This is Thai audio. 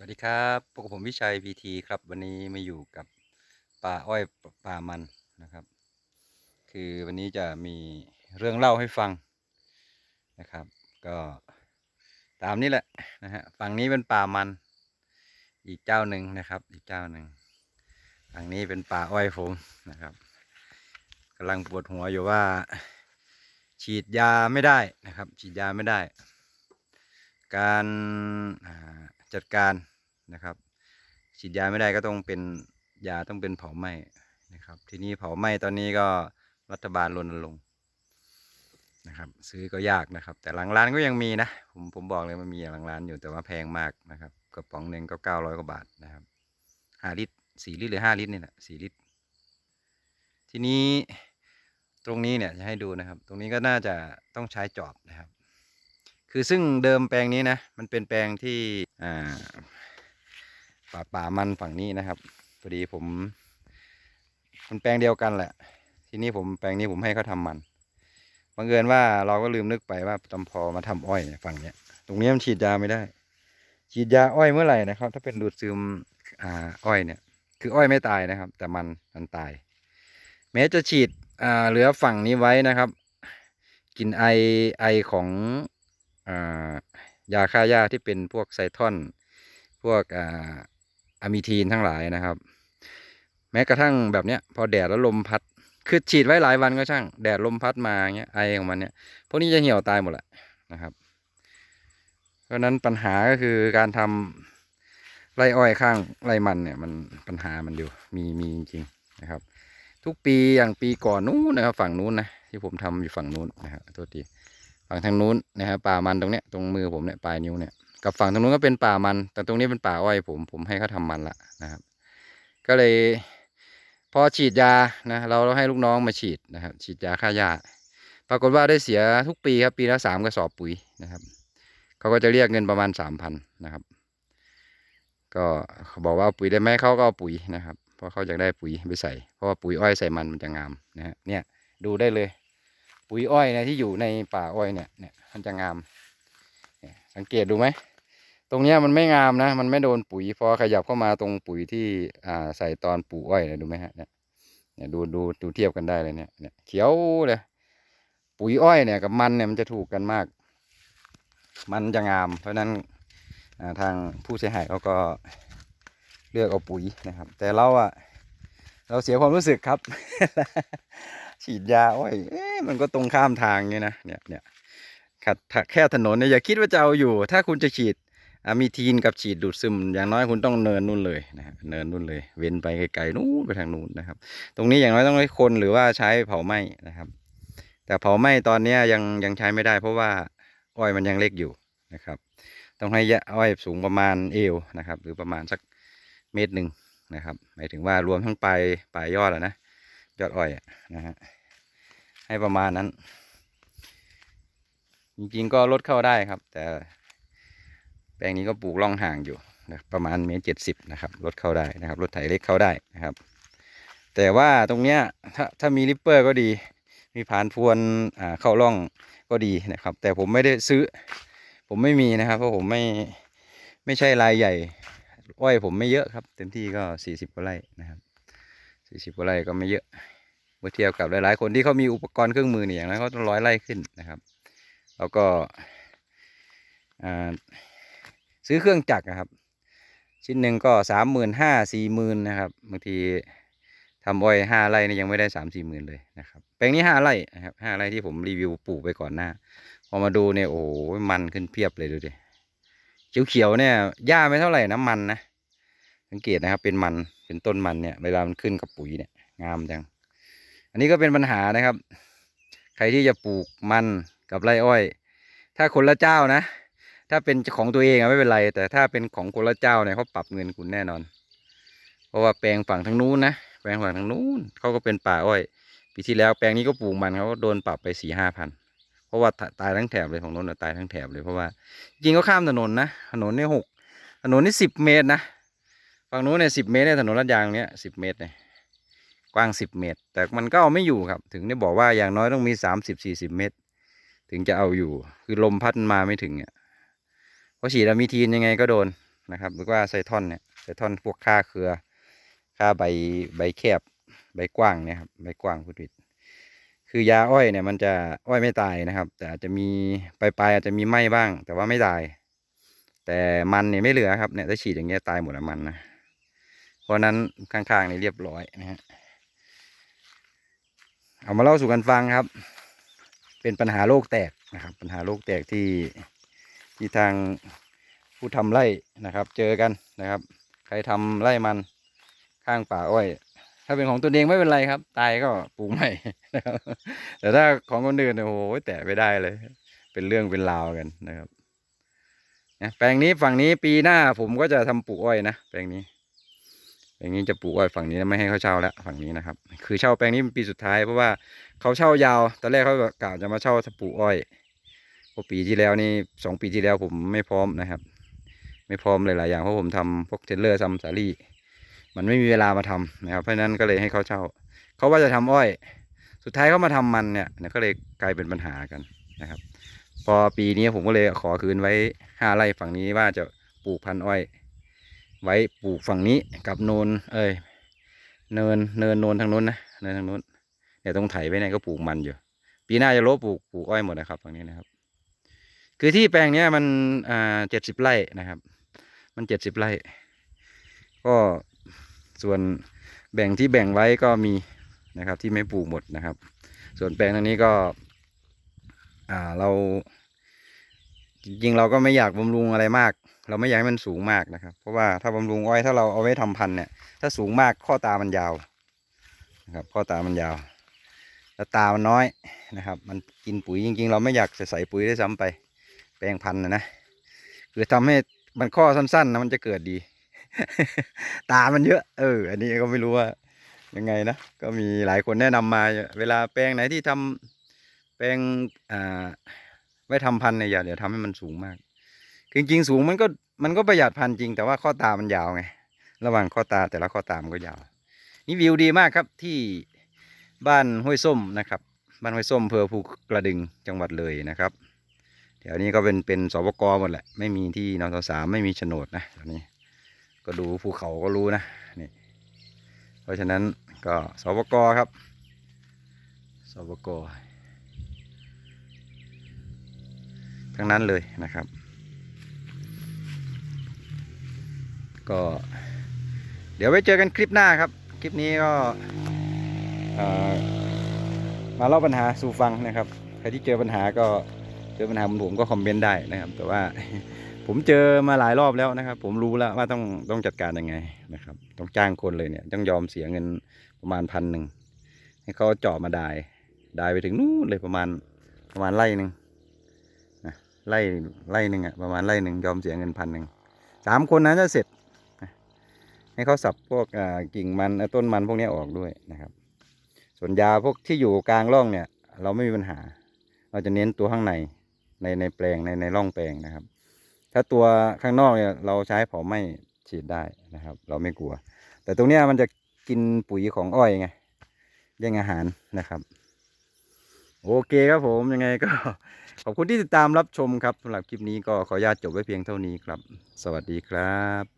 สวัสดีครับพวกบผมวิชัยพีทีครับ วันนี้มาอยู่กับป่าอ้อยป่ามันนะครับ คือวันนี้จะมีเรื่องเล่าให้ฟังนะครับ ก็ตามนี้แหละนะฮะฝั่งนี้เป็นป่ามัน อีกเจ้าหนึ่งนะครับ อีกเจ้าหนึ่งฝั่งนี้เป็นป่าอ้อยผมนะครับกำลังปวดหัวอยู่ว่า ฉีดยาไม่ได้นะครับ ฉีดยาไม่ได้ การอ่า จัดการนะครับ ฉีดยาไม่ได้ก็ต้องเป็นยาต้องเป็นเผาไหม้นะครับ ทีนี้เผาไหม้ตอนนี้ก็รัฐบาลรณรงค์นะครับ ซื้อก็ยากนะครับ แต่หลังร้านก็ยังมีนะ ผมผมบอกเลยมันมีหลังร้านอยู่แต่ว่าแพงมากนะครับกระป๋องหนึ่งก็เก้าร้อยกว่าบาทนะครับห้าลิตรสี่ลิตรหรือห้าลิตรนี่แหละสี่ลิตร ทีนี้ตรงนี้เนี่ยจะให้ดูนะครับ ตรงนี้ก็น่าจะต้องใช้จอบนะครับ คือซึ่งเดิมแปลงนี้นะ มันเป็นแปลงที่ป่าป่ามันฝั่งนี้นะครับพอดีผม มันแปลงเดียวกันแหละ ทีนี้ผมแปลงนี้ผมให้เขาทำมันบังเอิญว่าเราก็ลืมนึกไปว่าจำพอมาทำอ้อยฝั่งเนี้ย ตรงนี้มันฉีดยาไม่ได้ ฉีดยาอ้อยเมื่อไหร่นะครับ ถ้าเป็นดูดซึมอ่าอ้อยเนี่ย คืออ้อยไม่ตายนะครับ แต่มันมันตาย แม้จะฉีดอ่าเหลือฝั่งนี้ไว้นะครับกลินไอไอของ ยาฆ่าหญ้าที่เป็นพวกไซทอน พวกอะมิทีนทั้งหลายนะครับ แม้กระทั่งแบบเนี้ยพอแดดแล้วลมพัดคือฉีดไว้หลายวันก็ช่าง แดดลมพัดมาเงี้ยไอของมันเนี้ยพวกนี้จะเหี่ยวตายหมดแหละนะครับเพราะนั้นปัญหาก็คือการทำไรอ้อยข้างไรมันเนี่ยมันปัญหามันอยู่มีมีจริงๆนะครับ ทุกปีอย่างปีก่อนนู้นนะครับ ฝั่งนู้นนะที่ผมทำอยู่ฝั่งนู้นนะครับโทษที ฝั่งทางนู้นนะครับป่ามันตรงเนี้ยตรงมือผมเนี่ยปลายนิ้วเนี่ยกับฝั่งตรงนู้นก็เป็นป่ามัน แต่ตรงนี้เป็นป่าอ้อยผมผมให้เขาทำมันละนะครับ ก็เลย พอฉีดยานะเราเราให้ลูกน้องมาฉีดนะครับ ฉีดยาฆ่าหญ้าปรากฏว่าได้เสียทุกปีครับปีละสามกระสอบปุ๋ยนะครับเขาก็จะเรียกเงินประมาณสามพันนะครับ ก็บอกว่าเอาปุ๋ยได้ไหมเขาก็เอาปุ๋ยนะครับ เพราะเขาอยากได้ปุ๋ยไปใส่ เพราะว่าปุ๋ยอ้อยใส่มันมันจะงามนะฮะเนี่ยดูได้เลย ปุ๋ยอ้อยนี่ยที่อยู่ในป่าอ้อยเนี่ยเนี่ยมันจะงาม สังเกตดูไหม ตรงเนี้ยมันไม่งามนะ มันไม่โดนปุ๋ยพอขยับเข้ามาตรงปุ๋ยที่อ่าใส่ตอนปลูกอ้อยเนี่ยดูไหมฮะเนี่ยเนี่ยดูดูดูเทียบกันได้เลยเนี่ยเนี่ยเขียวเลยปุ๋ยอ้อยเนี่ยกับมันเนี่ยมันจะถูกกันมาก มันจะงาม เพราะนั้นาทางผู้เสียหายเขาก็เลือกเอาปุ๋ยนะครับ แต่เราอะเราเสียความรู้สึกครับ ฉีดยาอ้อยเอ๊ะมันก็ตรงข้ามทางเนี่ยนะเนี่ยเนี่ยขัดถ้าแค่ถนนเนี่ยอย่าคิดว่าจะเอาอยู่ ถ้าคุณจะฉีดมีทีนกับฉีดดูดซึม อย่างน้อยคุณต้องเนินนู่นเลยนะเนินนู่นเลย เว้นไปไกลๆนู่นไปทางนู่นนะครับ ตรงนี้อย่างน้อยต้องให้คนหรือว่าใช้เผาไหม้นะครับ แต่เผาไหม้ตอนนี้ยังยังใช้ไม่ได้ เพราะว่าอ้อยมันยังเล็กอยู่นะครับ ต้องให้ยะอ้อยสูงประมาณเอวนะครับ หรือประมาณสักเมตรหนึ่งนะครับ หมายถึงว่ารวมทั้งปลายปลายยอดอะนะ ยอดอ้อยนะฮะให้ประมาณนั้น จริงๆก็ลดเข้าได้ครับ แต่แปลงนี้ก็ปลูกร่องห่างอยู่นะประมาณเมตรเจ็ดสิบนะครับลดเข้าได้นะครับรถไถเล็กเข้าได้นะครับ แต่ว่าตรงเนี้ยถ้าถ้ามีริปเปอร์ก็ดี มีผานพวนอ่าเข้าร่องก็ดีนะครับ แต่ผมไม่ได้ซื้อ ผมไม่มีนะครับ เพราะผมไม่ไม่ใช่รายใหญ่ อ้อยผมไม่เยอะครับ เต็มที่ก็สี่สิบกว่าไร่นะครับ สี่สิบกว่าไร่ก็ไม่เยอะเมื่อเทียบกับหลาย ๆ คนที่เขามีอุปกรณ์เครื่องมือเนี่ยอย่างนั้นเขาต้องร้อยไร่ขึ้นนะครับแล้วก็ซื้อเครื่องจักรอะครับ ชิ้นหนึ่งก็สามหมื่นห้าสี่หมื่นนะครับบางทีทำอ้อยห้าไร่นี่ยังไม่ได้สามสี่หมื่นเลยนะครับแปลงนี้ห้าไร่นะครับห้าไร่ที่ผมรีวิวปลูกไปก่อนหน้า พอมาดูเนี่ยโอ้โหมันขึ้นเพียบเลยดูดิเขียวๆเนี่ยหญ้าไม่เท่าไหร่นะมันนะสังเกตนะครับเป็นมัน เป็นต้นมันเนี่ย เวลามันขึ้นกับปุ๋ยเนี่ยงามจัง อันนี้ก็เป็นปัญหานะครับ ใครที่จะปลูกมันกับไรอ้อย ถ้าคนละเจ้านะ ถ้าเป็นของตัวเองอะไม่เป็นไร แต่ถ้าเป็นของคนละเจ้าเนี่ยเขาปรับเงินคุณแน่นอน เพราะว่าแปลงฝั่งทางนู้นนะแปลงฝั่งทางนู้นเขาก็เป็นป่าอ้อยปีที่แล้วแปลงนี้ก็ปลูกมันเขาก็โดนปรับไปสี่ห้าพันเพราะว่าตายทั้งแถบเลยของโน้นตายทั้งแถบเลยเพราะว่าจริงก็ข้ามถนนนะถนนนี่หกถนนนี่สิบเมตรนะ ฝั่งนู้นเนี่ยสิบเมตรเนี่ยถนนลาดยางเนี้ยสิบเมตรเนี่ยกว้างสิบเมตร แต่มันก็เอาไม่อยู่ครับ ถึงได้บอกว่าอย่างน้อยต้องมีสามสิบสี่สิบเมตร ถึงจะเอาอยู่ คือลมพัดมาไม่ถึงเนี่ยเพราะฉีดอะมีทีนยังไงก็โดนนะครับ หรือว่าไซท่อนเนี่ยไซท่อนพวกค่าเครือ ค่าใบใบแคบ ใบกว้างเนี่ยครับใบกว้างพูดผิดคือยาอ้อยเนี่ยมันจะอ้อยไม่ตายนะครับ แต่อาจจะมีปลายปลายๆอาจจะมีไหม้บ้าง แต่ว่าไม่ตาย แต่มันเนี่ยไม่เหลือครับเนี่ยถ้าฉีดอย่างเงี้ยตายหมดอะมันนะ เพราะนั้นข้างๆนี่เรียบร้อยนะฮะเอามาเล่าสู่กันฟังครับ เป็นปัญหาโลกแตกนะครับ ปัญหาโลกแตกที่ที่ทางผู้ทำไร่นะครับ เจอกันนะครับ ใครทำไร่มันข้างป่าอ้อย ถ้าเป็นของตัวเองไม่เป็นไรครับ ตายก็ปลูกใหม่นะครับแต่ถ้าของคนอื่นเนี่ยโอ้โหแตะไม่ได้เลย เป็นเรื่องเป็นราวกันนะครับแปลงนี้ฝั่งนี้ปีหน้าผมก็จะทำปลูกอ้อยนะแปลงนี้ แปลงนี้จะปลูกอ้อยฝั่งนี้ไม่ให้เขาเช่าแล้วฝั่งนี้นะครับ คือเช่าแปลงนี้เป็นปีสุดท้ายเพราะว่าเขาเช่ายาวตอนแรกเขากล่าวจะมาเช่าปลูกอ้อยเพราะปีที่แล้วนี่สองปีที่แล้วผมไม่พร้อมนะครับ ไม่พร้อมหลายๆอย่างเพราะผมทำพวกเทเลอร์ซัมสาลี่ มันไม่มีเวลามาทำนะครับ เพราะฉะนั้นก็เลยให้เขาเช่าเขาว่าจะทำอ้อย สุดท้ายเขามาทำมันเนี่ยเนี่ยก็เลยกลายเป็นปัญหากันนะครับ พอปีนี้ผมก็เลยขอคืนไว้ห้าไร่ฝั่งนี้ว่าจะปลูกพันธุ์อ้อย ไว้ปลูกฝั่งนี้กับโนนเอ้ยเนินเนินโนนทางนู้นนะเนินทางนู้นเนี่ยตรงไถไว้เนี่ยก็ปลูกมันอยู่ ปีหน้าจะลบปลูกปลูกอ้อยหมดนะครับฝั่งนี้นะครับ คือที่แปลงเนี้ยมันอ่าเจ็ดสิบไร่นะครับ มันเจ็ดสิบไร่ ก็ส่วนแบ่งที่แบ่งไว้ก็มีนะครับที่ไม่ปลูกหมดนะครับ ส่วนแปลงตรงนี้ก็อ่าเราจริงๆเราก็ไม่อยากบำรุงอะไรมาก เราไม่อยากให้มันสูงมากนะครับ เพราะว่าถ้าบำรุงอ้อยถ้าเราเอาไว้ทำพันธุ์เนี่ย ถ้าสูงมากข้อตามันยาวนะครับ ข้อตามันยาว แล้วตามันน้อยนะครับ มันกินปุ๋ยจริง ๆ เราไม่อยากใส่ปุ๋ยได้ซ้ำไป แปลงพันธุ์นะนะคือทำให้มันข้อสั้นๆนะมันจะเกิดดี ตามันเยอะ เออ อันนี้ก็ไม่รู้ว่ายังไงนะ ก็มีหลายคนแนะนำมา เวลาแปลงไหนที่ทำแปลงอ่าไว้ทำพันธุ์เนี่ยอย่าเดี๋ยวทำให้มันสูงมาก คือจริงๆสูงมันก็มันก็ประหยัดพันจริง แต่ว่าข้อตามันยาวไง ระหว่างข้อตาแต่ละข้อตามันก็ยาว นี่วิวดีมากครับที่บ้านห้วยส้มนะครับ บ้านห้วยส้มเภอภูกระดึงจังหวัดเลยนะครับแถวนี้ก็เป็นเป็นสปกหมดแหละ ไม่มีที่นสสามไม่มีโฉนดนะแถวนี้ ก็ดูภูเขาก็รู้นะนี่เพราะฉะนั้นก็สปกครับสปกทั้งนั้นเลยนะครับ ก็ เดี๋ยวไว้เจอกันคลิปหน้าครับ คลิปนี้ก็มาเล่าปัญหาสู่ฟังนะครับ ใครที่เจอปัญหาก็เจอปัญหาผมก็คอมเมนต์ได้นะครับ แต่ว่าผมเจอมาหลายรอบแล้วนะครับ ผมรู้แล้วว่าต้องต้องจัดการยังไงนะครับ ต้องจ้างคนเลยเนี่ย ต้องยอมเสียเงินประมาณพันหนึ่งให้เขาเจาะมาได้ได้ไปถึงนู่นเลยประมาณประมาณไร่หนึ่งไร่ไร่หนึ่งอะประมาณไร่หนึ่งยอมเสียเงินพันหนึ่งสามคนนั้นจะเสร็จ ให้เขาสับพวกกิ่งมันต้นมันพวกนี้ออกด้วยนะครับ ส่วนยาพวกที่อยู่กลางร่องเนี่ย เราไม่มีปัญหา เราจะเน้นตัวข้างในในในแปลงในในร่องแปลงนะครับ ถ้าตัวข้างนอกเนี่ยเราใช้เผาไหม้ฉีดได้นะครับ เราไม่กลัว แต่ตรงนี้มันจะกินปุ๋ยของอ้อยไงแย่งอาหารนะครับโอเคครับผมยังไงก็ขอบคุณที่ติดตามรับชมครับสำหรับคลิปนี้ก็ขออนุญาตจบไว้เพียงเท่านี้ครับ สวัสดีครับ